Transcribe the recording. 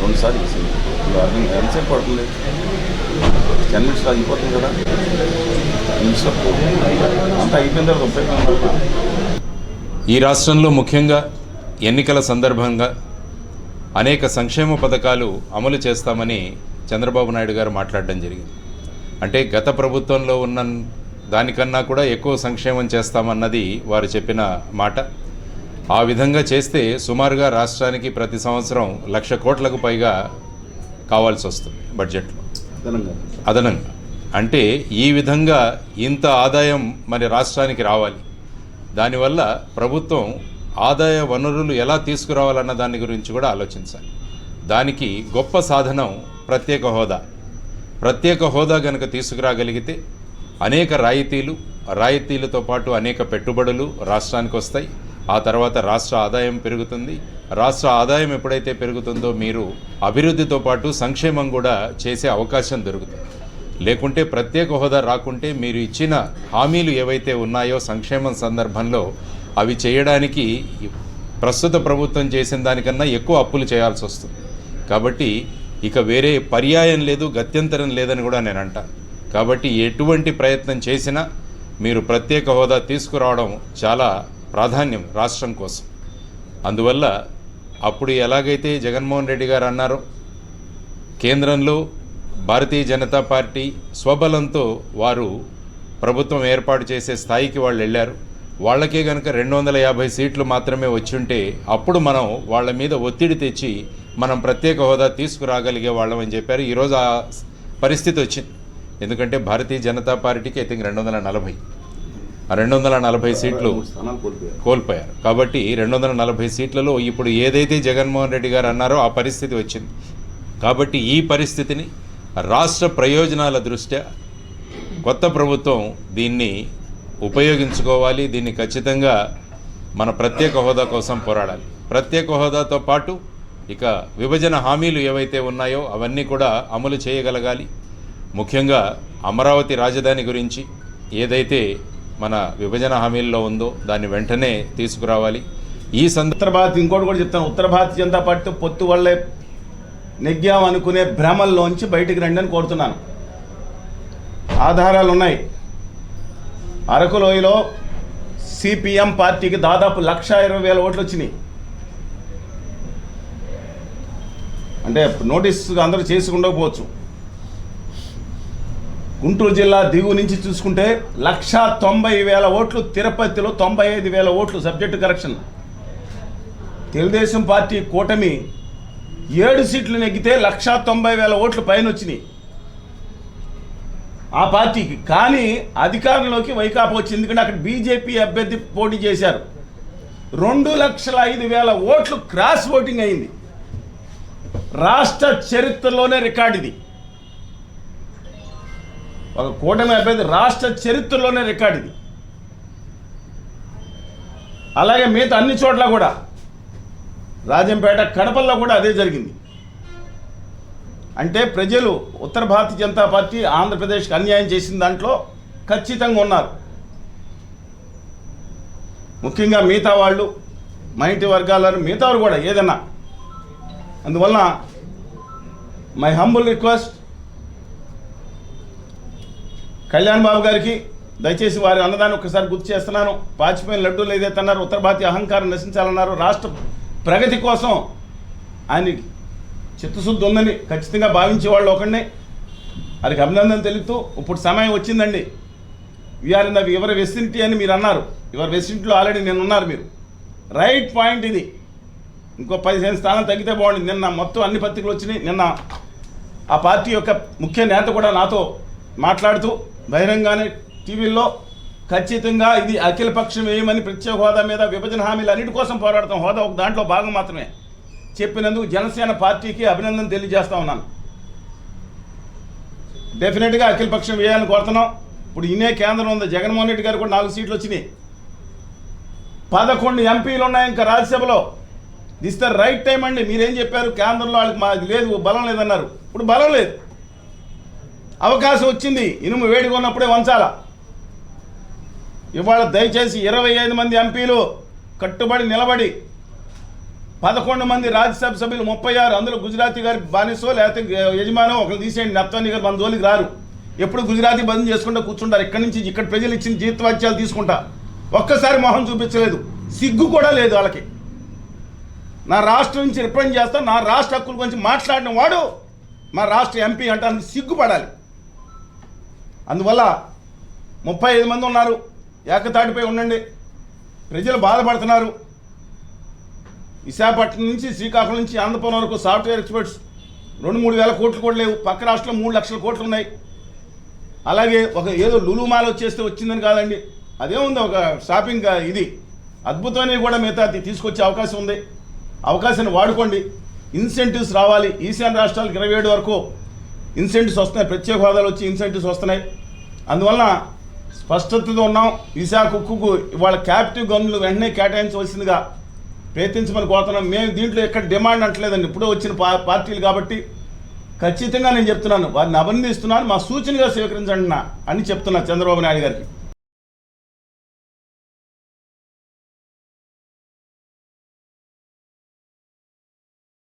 రెండు సార్లు ఇచ్చింది ఇప్పుడు ఎంతసేపు పడుతుంది? టెన్ మినిట్స్ అయిపోతుంది కదా? నిమిషం. అంతా అయిపోయిన తర్వాత ఉపయోగం ఈ రాష్ట్రంలో ముఖ్యంగా ఎన్నికల సందర్భంగా అనేక సంక్షేమ పథకాలు అమలు చేస్తామని చంద్రబాబు నాయుడు గారు మాట్లాడడం జరిగింది. అంటే గత ప్రభుత్వంలో ఉన్న దానికన్నా కూడా ఎక్కువ సంక్షేమం చేస్తామన్నది వారు చెప్పిన మాట. ఆ విధంగా చేస్తే సుమారుగా రాష్ట్రానికి ప్రతి సంవత్సరం లక్ష కోట్లకు పైగా కావాల్సి వస్తుంది బడ్జెట్లో. అదనంగా. అదనంగా. అంటే ఈ విధంగా ఇంత ఆదాయం మరి రాష్ట్రానికి రావాలి. దానివల్ల ప్రభుత్వం ఆదాయ వనరులు ఎలా తీసుకురావాలన్న దాని గురించి కూడా ఆలోచించాలి. దానికి గొప్ప సాధనం ప్రత్యేక హోదా. ప్రత్యేక హోదా కనుక తీసుకురాగలిగితే అనేక రాయితీలు రాయితీలతో పాటు అనేక పెట్టుబడులు రాష్ట్రానికి వస్తాయి. ఆ తర్వాత రాష్ట్ర ఆదాయం పెరుగుతుంది. రాష్ట్ర ఆదాయం ఎప్పుడైతే పెరుగుతుందో మీరు అభివృద్ధితో పాటు సంక్షేమం కూడా చేసే అవకాశం దొరుకుతుంది. లేకుంటే ప్రత్యేక హోదా రాకుంటే మీరు ఇచ్చిన హామీలు ఏవైతే ఉన్నాయో సంక్షేమం సందర్భంలో అవి చేయడానికి ప్రస్తుత ప్రభుత్వం చేసిన దానికన్నా ఎక్కువ అప్పులు చేయాల్సి వస్తుంది. కాబట్టి ఇక వేరే పర్యాయం లేదు గత్యంతరం లేదని కూడా నేను అంటాను కాబట్టి ఎటువంటి ప్రయత్నం చేసినా మీరు ప్రత్యేక హోదా తీసుకురావడం చాలా ప్రాధాన్యం రాష్ట్రం కోసం. అందువల్ల అప్పుడు ఎలాగైతే జగన్మోహన్ రెడ్డి గారు అన్నారో కేంద్రంలో భారతీయ జనతా పార్టీ స్వబలంతో వారు ప్రభుత్వం ఏర్పాటు చేసే స్థాయికి వాళ్ళు వెళ్ళారు. వాళ్ళకే కనుక రెండు వందల యాభై సీట్లు మాత్రమే వచ్చి ఉంటే అప్పుడు మనం వాళ్ళ మీద ఒత్తిడి తెచ్చి మనం ప్రత్యేక హోదా తీసుకురాగలిగే వాళ్ళం అని చెప్పారు. ఈరోజు ఆ పరిస్థితి వచ్చింది. ఎందుకంటే భారతీయ జనతా పార్టీకి ఐ థింక్ రెండు వందల నలభై. రెండు వందల నలభై సీట్లు కోల్పోయారు. కాబట్టి రెండు వందల నలభై సీట్లలో ఇప్పుడు ఏదైతే జగన్మోహన్ రెడ్డి గారు అన్నారో ఆ పరిస్థితి వచ్చింది. కాబట్టి ఈ పరిస్థితిని రాష్ట్ర ప్రయోజనాల దృష్ట్యా కొత్త ప్రభుత్వం దీన్ని ఉపయోగించుకోవాలి. దీన్ని ఖచ్చితంగా మన ప్రత్యేక హోదా కోసం పోరాడాలి. ప్రత్యేక హోదాతో పాటు ఇక విభజన హామీలు ఏవైతే ఉన్నాయో అవన్నీ కూడా అమలు చేయగలగాలి. ముఖ్యంగా అమరావతి రాజధాని గురించి ఏదైతే మన విభజన హామీల్లో ఉందో దాన్ని వెంటనే తీసుకురావాలి. ఈ సంద ఉత్తర భారత్ ఇంకోటి కూడా చెప్తాను. ఉత్తర భారతీయ జనతా పార్టీ పొత్తు వల్లే నెగ్గాం అనుకునే భ్రమల్లోంచి బయటికి రండి అని కోరుతున్నాను. ఆధారాలు ఉన్నాయి. అరకు లోయలో సిపిఎం పార్టీకి దాదాపు లక్ష ఇరవై వేల ఓట్లు వచ్చినాయి. అంటే నోటీస్ అందరూ చేసుకుండకపోవచ్చు. గుంటూరు జిల్లా దిగువ నుంచి చూసుకుంటే లక్షా తొంభై వేల ఓట్లు తిరుపతిలో తొంభై ఐదు వేల ఓట్లు సబ్జెక్టు కరెక్షన్. తెలుగుదేశం పార్టీ కూటమి ఏడు సీట్లు నెగ్గితే లక్ష తొంభై వేల ఓట్లు పైన వచ్చినాయి. ఆ పార్టీకి. కానీ అధికారంలోకి వైకాపా వచ్చింది. ఎందుకంటే అక్కడ బీజేపీ అభ్యర్థి పోటీ చేశారు. రెండు లక్షల ఐదు వేల ఓట్లు క్రాస్ ఓటింగ్ అయింది. రాష్ట్ర చరిత్రలోనే రికార్డు ఇది. ఒక కూటమి అభ్యర్థి రాష్ట్ర చరిత్రలోనే రికార్డు ఇది. అలాగే మిగతా అన్ని చోట్ల కూడా. రాజంపేట కడపల్లో కూడా అదే జరిగింది. అంటే ప్రజలు ఉత్తర భారతీయ జనతా పార్టీ ఆంధ్రప్రదేశ్కి అన్యాయం చేసిన దాంట్లో ఖచ్చితంగా ఉన్నారు. ముఖ్యంగా మిగతా వాళ్ళు మైంటి వర్గాలను మిగతా వారు కూడా ఏదన్నా అందువలన my humble request Kalyan Babu గారికి దయచేసి వారి అన్నదాన్ని ఒకసారి గుర్తు చేస్తున్నాను. పాచిపోయిన లడ్డూలు ఏదైతే అన్నారు ఉత్తర భారతీయ అహంకారం నశించాలన్నారు రాష్ట్ర ప్రగతి కోసం ఆయన చిత్తశుద్ధి ఉందని ఖచ్చితంగా భావించే వాళ్ళు ఒకడిని. వారికి అభినందన తెలుపుతూ ఇప్పుడు సమయం వచ్చిందండి. వీఆర్ ఇన్ ద ఎవరి వెసినిటీ అని మీరు అన్నారు. ఎవరి వెసినిటీలో ఆల్రెడీ నేను ఉన్నారు మీరు. రైట్ పాయింట్ ఇది. ఇంకో పదిహేను స్థానం తగ్గితే బాగుంది నిన్న మొత్తం అన్ని పత్రికలు వచ్చినాయి. నిన్న ఆ పార్టీ యొక్క ముఖ్య నేత కూడా నాతో మాట్లాడుతూ బహిరంగానే టీవీల్లో ఖచ్చితంగా ఇది అఖిల పక్షం వేయమని ప్రత్యేక హోదా మీద విభజన హామీలు అన్నిటి కోసం పోరాడతాం. హోదా ఒక దాంట్లో భాగం మాత్రమే. చెప్పినందుకు జనసేన పార్టీకి అభినందన తెలియజేస్తా ఉన్నాను. డెఫినెట్గా అఖిల పక్షం వేయాలని కోరుతున్నాం. ఇప్పుడు ఇన్నే కేంద్రం ఉంది. జగన్మోహన్ రెడ్డి గారు కూడా నాలుగు సీట్లు వచ్చినాయి. పదకొండు ఎంపీలు ఉన్నాయి ఇంకా రాజ్యసభలో. దిస్ ద రైట్ టైం అండి. మీరేం చెప్పారు? కేంద్రంలో వాళ్ళకి మాది లేదు బలం లేదన్నారు. ఇప్పుడు బలం లేదు. అవకాశం వచ్చింది. ఇనుము వేడిగా ఉన్నప్పుడే వంచాల. ఇవాళ దయచేసి ఇరవై ఐదు మంది ఎంపీలు కట్టుబడి నిలబడి పదకొండు మంది రాజ్యసభ సభ్యులు ముప్పై ఆరు అందులో గుజరాతీ గారి బానిసో లేకపోతే యజమానో ఒకరు తీసేయండి. నత్వాని గారు మన జోలికి రారు. ఎప్పుడు గుజరాతీ బంద్ చేసుకుంటూ కూర్చుంటారు. ఇక్కడి నుంచి ఇక్కడ ప్రజలు ఇచ్చిన జీతవాత్యాలు తీసుకుంటా. ఒక్కసారి మొహం చూపించలేదు. సిగ్గు కూడా లేదు వాళ్ళకి. నా రాష్ట్రం నుంచి రిప్రజెంట్ చేస్తా. నా రాష్ట్ర హక్కుల గురించి మాట్లాడిన వాడు మా రాష్ట్ర ఎంపీ అంటానికి సిగ్గుపడాలి. అందువల్ల ముప్పై ఐదు మంది ఉన్నారు. ఏకతాటిపై ఉండండి. ప్రజలు బాధపడుతున్నారు. విశాఖపట్నం నుంచి శ్రీకాకుళం నుంచి ఆంధ్రపురం వరకు సాఫ్ట్వేర్ ఎక్స్పర్ట్స్ రెండు మూడు వేల కోట్లు కూడా లేవు. పక్క రాష్ట్రంలో మూడు లక్షల కోట్లు ఉన్నాయి. అలాగే ఒక ఏదో లులుమాల వచ్చేస్తే వచ్చిందని కాదండి. అదేముంది ఒక షాపింగ్ ఇది. అద్భుతమైనవి కూడా మిగతా తీసుకొచ్చే అవకాశం ఉంది. అవకాశాన్ని వాడుకోండి. ఇన్సెంటివ్స్ రావాలి. ఈశాన్య రాష్ట్రాలకు ఇరవై ఏడు వరకు ఇన్సెంటివ్స్ వస్తున్నాయి. ప్రత్యేక హోదాలు వచ్చి ఇన్సెంటివ్స్ వస్తున్నాయి. అందువలన స్పష్టతతో ఉన్నాం. విశాఖ ఉక్కుకు ఇవాళ క్యాపిటివ్ గన్లు వెంటనే కేటాయించవలసిందిగా ప్రయత్నించమని కోరుతున్నాం. మేము దీంట్లో ఎక్కడ డిమాండ్ అంటలేదండి. ఇప్పుడే వచ్చిన పా పార్టీలు కాబట్టి ఖచ్చితంగా నేను చెప్తున్నాను. వారిని అభినందిస్తున్నాను. మా సూచనగా స్వీకరించండి అని చెప్తున్నా చంద్రబాబు నాయుడు గారికి.